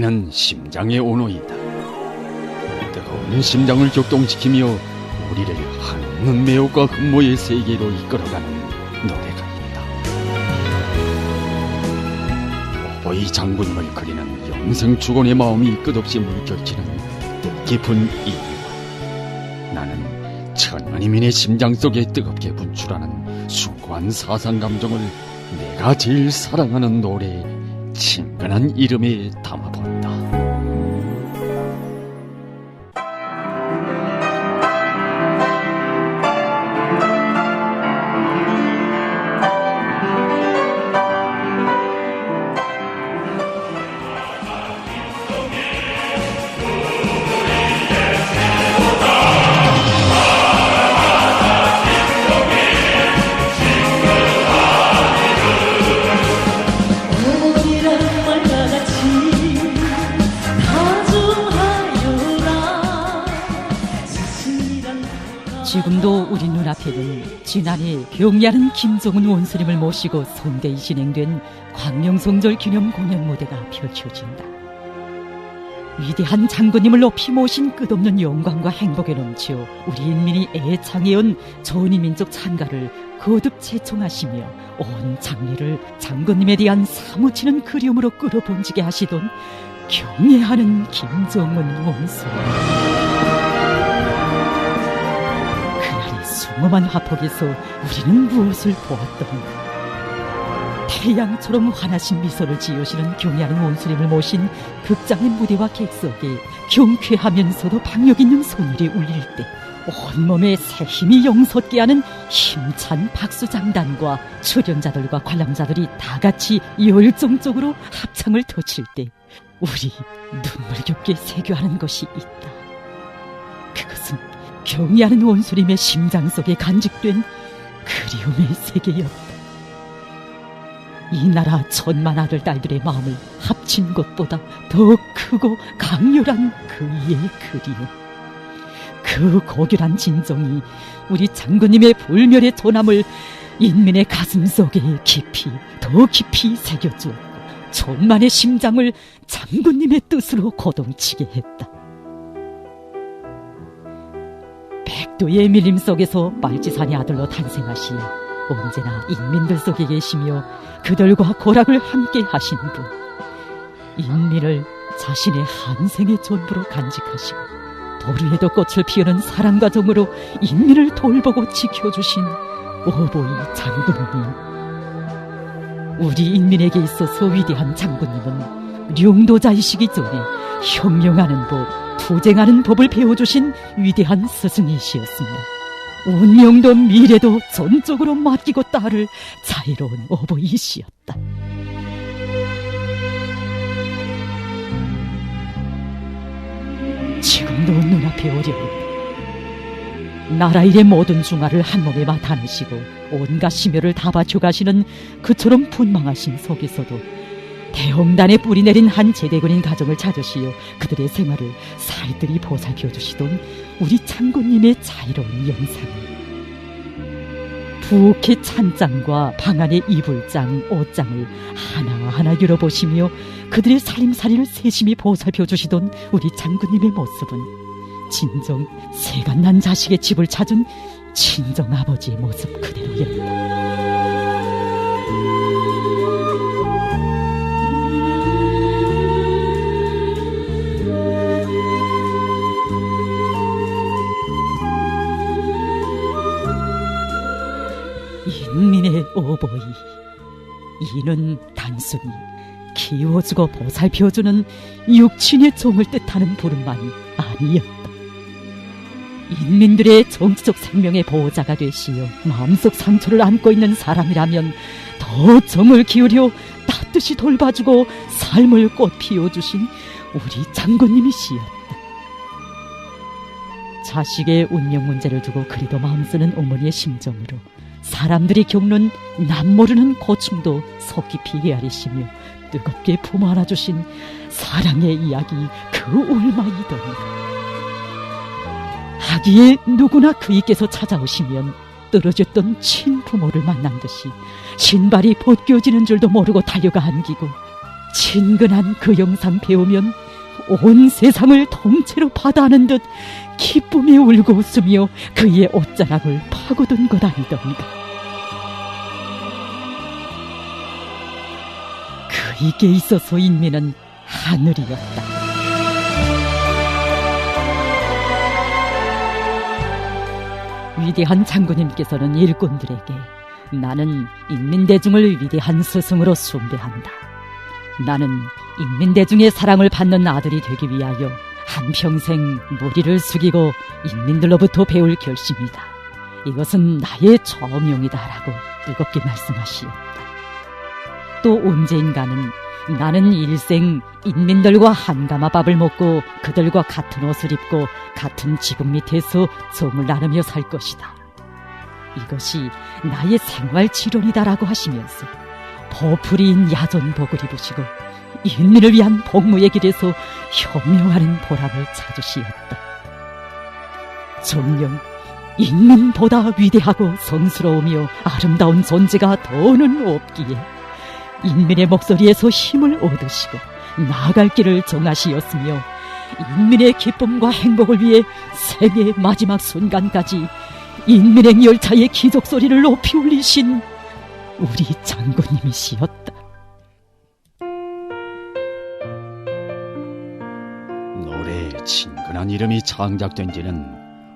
노래는 심장의 온호이다. 뜨거운 심장을 격동시키며 우리를 한없는 매혹과 흠모의 세계로 이끌어가는 노래가 있다. 오보이 장군을 그리는 영생 축원의 마음이 끝없이 물결치는 뜻깊은 이유. 나는 천만이민의 심장 속에 뜨겁게 분출하는 숭고한 사상 감정을 내가 제일 사랑하는 노래에 친근한 이름에 담아본 지금도 우리 눈앞에는 지난해 경리하는 김정은 원수님을 모시고 성대히 진행된 광명성절 기념 공연 무대가 펼쳐진다. 위대한 장군님을 높이 모신 끝없는 영광과 행복에 넘쳐 우리 인민이 애창해온 전이민족 찬가를 거듭 채청하시며 온 장례를 장군님에 대한 사무치는 그리움으로 끌어본지게 하시던 경애하는 김정은 원수. 숭엄한 화폭에서 우리는 무엇을 보았던가? 태양처럼 환하신 미소를 지으시는 경애하는 원수님을 모신 극장의 무대와 객석에 경쾌하면서도 박력 있는 소리이 울릴 때 온몸에 새 힘이 영솟게 하는 힘찬 박수장단과 출연자들과 관람자들이 다 같이 열정적으로 합창을 터칠 때 우리 눈물 깊게 세교하는 것이 있다. 그것은 경의하는 원수님의 심장 속에 간직된 그리움의 세계였다. 이 나라 천만 아들 딸들의 마음을 합친 것보다 더 크고 강렬한 그이의 그리움. 그 고결한 진정이 우리 장군님의 불멸의 존함을 인민의 가슴 속에 깊이 더 깊이 새겨주었고 천만의 심장을 장군님의 뜻으로 고동치게 했다. 백두의 밀림 속에서 말지산의 아들로 탄생하시어 언제나 인민들 속에 계시며 그들과 고락을 함께 하신 분. 인민을 자신의 한생의 전부로 간직하시고 도리에도 꽃을 피우는 사랑과 정으로 인민을 돌보고 지켜주신 오보이 장군님. 우리 인민에게 있어서 위대한 장군님은 룡도자이시기 전에 형용하는 법, 투쟁하는 법을 배워주신 위대한 스승이시였습니다. 운명도 미래도 전적으로 맡기고 따를 자유로운 어버이시였다. 지금도 눈앞에 어려운 나라 일의 모든 중화를 한 몸에 맡아내시고 온갖 심혈을 다 바쳐 가시는 그처럼 분망하신 속에서도 대홍단에 뿌리 내린 한 제대군인 가정을 찾으시어 그들의 생활을 살뜰히 보살펴 주시던 우리 장군님의 자유로운 영상을 부엌의 찬장과 방 안의 이불장, 옷장을 하나하나 열어보시며 그들의 살림살이를 세심히 보살펴 주시던 우리 장군님의 모습은 진정 세간난 자식의 집을 찾은 친정 아버지의 모습 그대로였다. 이는 단순히 키워주고 보살펴주는 육친의 종을 뜻하는 부름만이 아니었다. 인민들의 정치적 생명의 보호자가 되시어 마음속 상처를 안고 있는 사람이라면 더 정을 기울여 따뜻이 돌봐주고 삶을 꽃 피워주신 우리 장군님이시였다. 자식의 운명 문제를 두고 그리도 마음 쓰는 어머니의 심정으로 사람들이 겪는 남 모르는 고충도 속 깊이 헤아리시며 뜨겁게 품어 안아주신 사랑의 이야기 그 올마이더니 하기에 누구나 그이께서 찾아오시면 떨어졌던 친부모를 만난 듯이 신발이 벗겨지는 줄도 모르고 달려가 안기고 친근한 그 영상 배우면 온 세상을 통째로 받아하는 듯 기쁨에 울고 웃으며 그의 옷자락을 파고든 것 아니던가. 그에게 있어서 인민은 하늘이었다. 위대한 장군님께서는 일꾼들에게 나는 인민대중을 위대한 스승으로 숭배한다. 나는 인민 대중의 사랑을 받는 아들이 되기 위하여 한평생 머리를 숙이고 인민들로부터 배울 결심이다. 이것은 나의 저명이다라고 뜨겁게 말씀하시었다. 또 언제인가는 나는 일생 인민들과 한가마 밥을 먹고 그들과 같은 옷을 입고 같은 지붕 밑에서 정을 나누며 살 것이다. 이것이 나의 생활 지론이다라고 하시면서 버풀이인 야전복을 입으시고 인민을 위한 복무의 길에서 현명하는 보람을 찾으시었다. 정녕 인민보다 위대하고 성스러우며 아름다운 존재가 더는 없기에 인민의 목소리에서 힘을 얻으시고 나아갈 길을 정하시었으며 인민의 기쁨과 행복을 위해 생의 마지막 순간까지 인민행 열차의 기적 소리를 높이 울리신 우리 장군님이시였다. 친근한 이름이 창작된 지는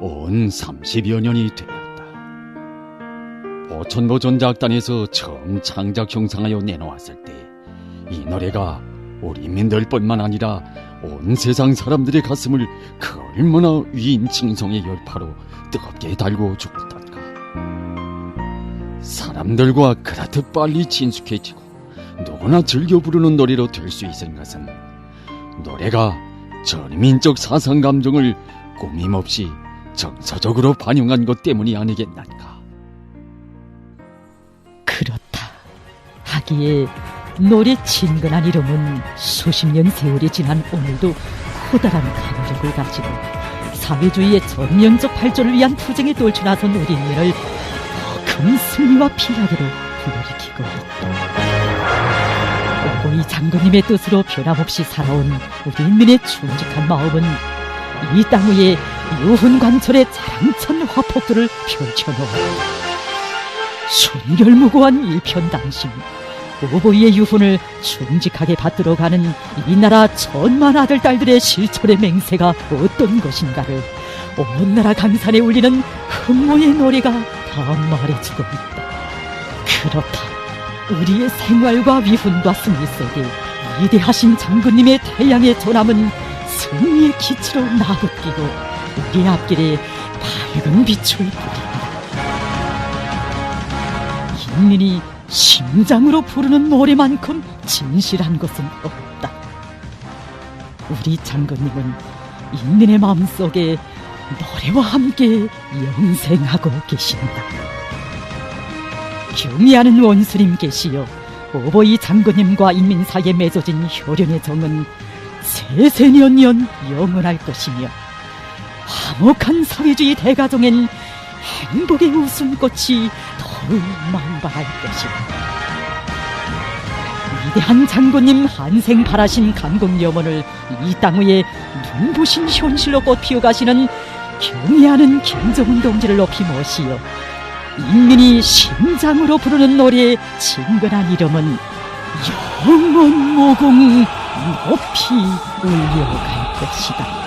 온 30여 년이 되었다. 보천보 전작단에서 처음 창작 형상하여 내놓았을 때 이 노래가 우리 민들뿐만 아니라 온 세상 사람들의 가슴을 그 얼마나 위인 칭송의 열파로 뜨겁게 달고 죽던가. 사람들과 그렇듯 빨리 친숙해지고 누구나 즐겨 부르는 노래로 될 수 있은 것은 노래가 전민적 사상 감정을 꾸밈없이 정서적으로 반영한 것 때문이 아니겠는가. 그렇다. 하기에 노래 친근한 이름은 수십 년 세월이 지난 오늘도 커다란 감격을 가지고 사회주의의 전면적 발전을 위한 투쟁에 떨쳐나선 우리 인민을 더 큰 승리와 피락으로 불러일으키고 있다. 오보이 장군님의 뜻으로 변함없이 살아온 우리 인민의 충직한 마음은 이 땅 위에 유훈관철의 자랑찬 화폭들을 펼쳐놓았다. 순결무고한 일편당심 오보이의 유훈을 충직하게 받들어가는 이 나라 천만 아들 딸들의 실천의 맹세가 어떤 것인가를 온 나라 강산에 울리는 흠모의 노래가 다 말해주고 있다. 그렇다. 우리의 생활과 위훈과 승리 속에 위대하신 장군님의 태양의 전함은 승리의 기치로 나부끼고 우리 앞길에 밝은 빛을 뿌린다. 인민이 심장으로 부르는 노래만큼 진실한 것은 없다. 우리 장군님은 인민의 마음속에 노래와 함께 영생하고 계신다. 경의하는 원수님 계시여 오보이 장군님과 인민 사이에 맺어진 혈연의 정은 세세년년 영원할 것이며 화목한 사회주의 대가정엔 행복의 웃음꽃이 더욱 만발할 것이다. 위대한 장군님 한생 바라신 강국 염원을 이 땅 위에 눈부신 현실로 꽃피워 가시는 경의하는 김정은 동지를 높이 모시어 인민이 심장으로 부르는 노래의 친근한 이름은 영원 모공 높이 울려갈 것이다.